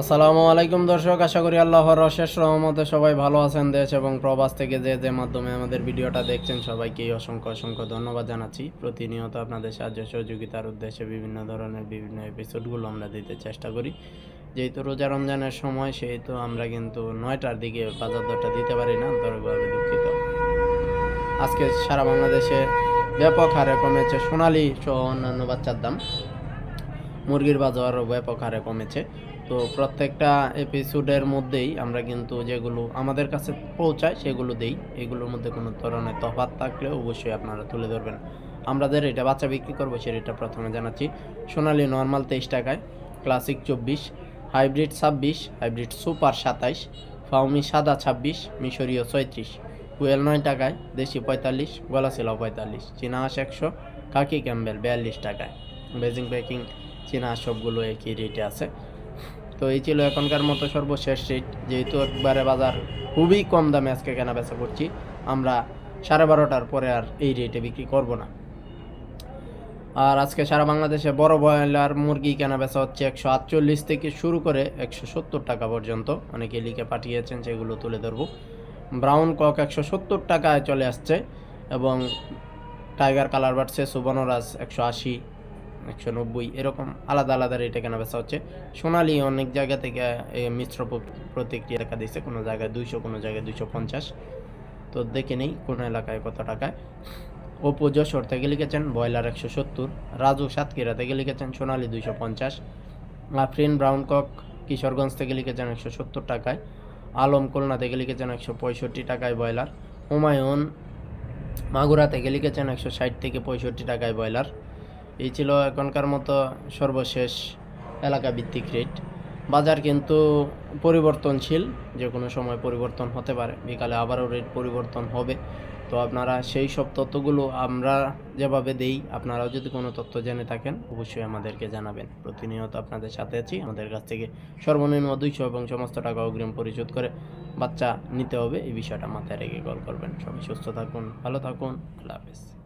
আসসালামু আলাইকুম দর্শক, আশা করি আল্লাহর অশেষ রহমতে সবাই ভালো আছেন দেশ এবং প্রবাস থেকে যে যে মাধ্যমে আমাদের ভিডিওটা দেখছেন সবাইকেই অসংখ্য অসংখ্য ধন্যবাদ জানাচ্ছি। প্রতিনিয়ত আপনাদের সাহায্য, সহযোগিতার উদ্দেশ্যে বিভিন্ন ধরনের বিভিন্ন এপিসোডগুলো আমরা দিতে চেষ্টা করি। যেহেতু রোজা রমজানের সময়, সেহেতু আমরা কিন্তু নয়টার দিকে বাজার দরটা দিতে পারি না, আন্তরিকভাবে দুঃখিত। আজকে সারা বাংলাদেশে ব্যাপক হারে কমেছে সোনালি সহ অন্যান্য বাচ্চার দাম। মুরগির বাজারও ব্যাপক হারে কমেছে। তো প্রত্যেকটা এপিসোডের মধ্যেই আমরা কিন্তু যেগুলো আমাদের কাছে পৌঁছায়, সেগুলো দেই। এগুলোর মধ্যে কোনো ধরনের তফাৎ থাকলে অবশ্যই আপনারা তুলে ধরবেন। আমরা যে রেটে বাচ্চা বিক্রি করব সে রেটটা প্রথমে জানাচ্ছি। সোনালি নর্মাল তেইশ টাকায় ক্লাসিক চব্বিশ হাইব্রিড ছাব্বিশ হাইব্রিড সুপার সাতাইশ ফাউমি সাদা ছাব্বিশ, মিশরীয় ছয়ত্রিশ কুয়েল নয় টাকায়, দেশি পঁয়তাল্লিশ গলাশিলা পঁয়তাল্লিশ, চীনা হাঁস একশো কাকি ক্যাম্বেল বিয়াল্লিশ টাকায়। বেজিং প্যাকিং চীনা সবগুলো একই রেটে আছে। তো এই ছিল এখনকার মতো সর্বশেষ রেট যেহেতু একবারে বাজার খুবই কম দামে আজকে কেনা বেচা করছি, আমরা সাড়ে বারোটার পরে আর এই রেটে বিক্রি করব না। আর আজকে সারা বাংলাদেশে বড় ব্রয়লার মুরগি কেনা বেচা হচ্ছে একশো আটচল্লিশ থেকে শুরু করে একশো সত্তর টাকা পর্যন্ত। অনেকে লিখে পাঠিয়েছেন সেগুলো তুলে ধরবো। ব্রাউন কক একশো সত্তর টাকায় চলে আসছে এবং টাইগার কালার বাড়ছে সুবর্ণরাজ একশো আশি একশো নব্বই, এরকম আলাদা আলাদা রেটে কেনা বেচা হচ্ছে। সোনালি অনেক জায়গা থেকে মিশ্র প্রতিক্রিয়া দেখা দিচ্ছে কোনো জায়গায় দুইশো, কোনো জায়গায় দুইশো পঞ্চাশ। তো দেখে নেই কোন এলাকায় কত টাকায় ওপো যশোর থেকে লিখেছেন, ব্রয়লার একশো সত্তর। রাজু সাতক্ষীরা থেকে লিখেছেন, সোনালি দুইশো পঞ্চাশ। আফরিন ব্রাউন কক কিশোরগঞ্জ থেকে লিখেছেন, একশো সত্তর টাকায়। আলম খুলনা থেকে লিখেছেন, একশো পঁয়ষট্টি টাকায় ব্রয়লার। হুমায়ুন মাগুরা থেকে লিখেছেন, একশো ষাট থেকে পঁয়ষট্টি টাকায় ব্রয়লার। এই ছিল এখনকার মতো সর্বশেষ এলাকা ভিত্তিক রেট বাজার কিন্তু পরিবর্তনশীল, যে কোনো সময় পরিবর্তন হতে পারে, বিকালে আবারও রেট পরিবর্তন হবে। তো আপনারা সেই সব তথ্যগুলো আমরা যেভাবে দেই, আপনারাও যদি কোনো তথ্য জেনে থাকেন, অবশ্যই আমাদেরকে জানাবেন। প্রতিনিয়ত আপনাদের সাথে আছি, আমাদের কাছ থেকে সর্বনিম্ন দুইশো এবং সমস্ত টাকা অগ্রিম পরিশোধ করে বাচ্চা নিতে হবে। এই বিষয়টা মাথায় রেখে কল করবেন। সবাই সুস্থ থাকুন, ভালো থাকুন, আল্লাহ হাফেজ।